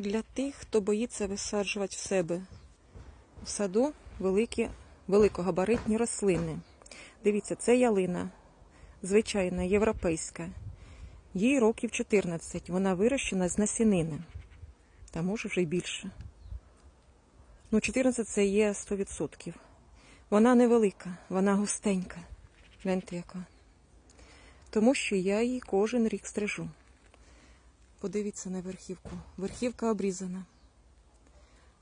Для тих, хто боїться висаджувати в себе в саду великі, великогабаритні рослини. Дивіться, це ялина, звичайна, європейська. Їй років 14. Вона вирощена з насінини. Та може вже й більше. Ну, 14 це є 100%. Вона невелика, вона густенька. Гляньте яка. Тому що я її кожен рік стрижу. Подивіться на верхівку. Верхівка обрізана.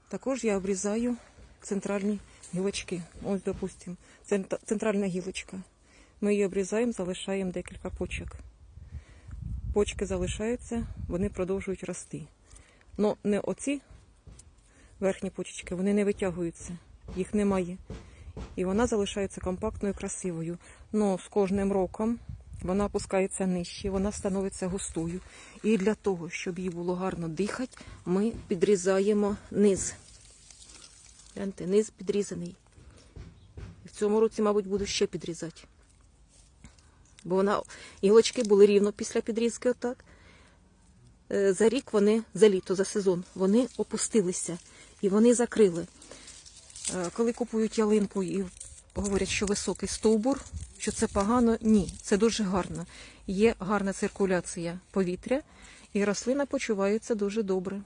Також я обрізаю центральні гілочки. Ось, допустимо, центральна гілочка. Ми її обрізаємо, залишаємо декілька почок. Почки залишаються, вони продовжують рости. Ну, не оці верхні почечки, вони не витягуються, їх немає. І вона залишається компактною, красивою. Ну, з кожним роком вона опускається нижче, вона становиться густою. І для того, щоб їй було гарно дихати, ми підрізаємо низ. Гляньте, низ підрізаний. І в цьому році, мабуть, буду ще підрізати. Бо вона іголочки були рівно після підрізки, отак. Е, За рік вони, за літо, за сезон, вони опустилися і вони закрили. Е, Коли купують ялинку і говорять, що високий стовбур, що це погано, ні, це дуже гарно. Є гарна циркуляція повітря, і рослина почувається дуже добре.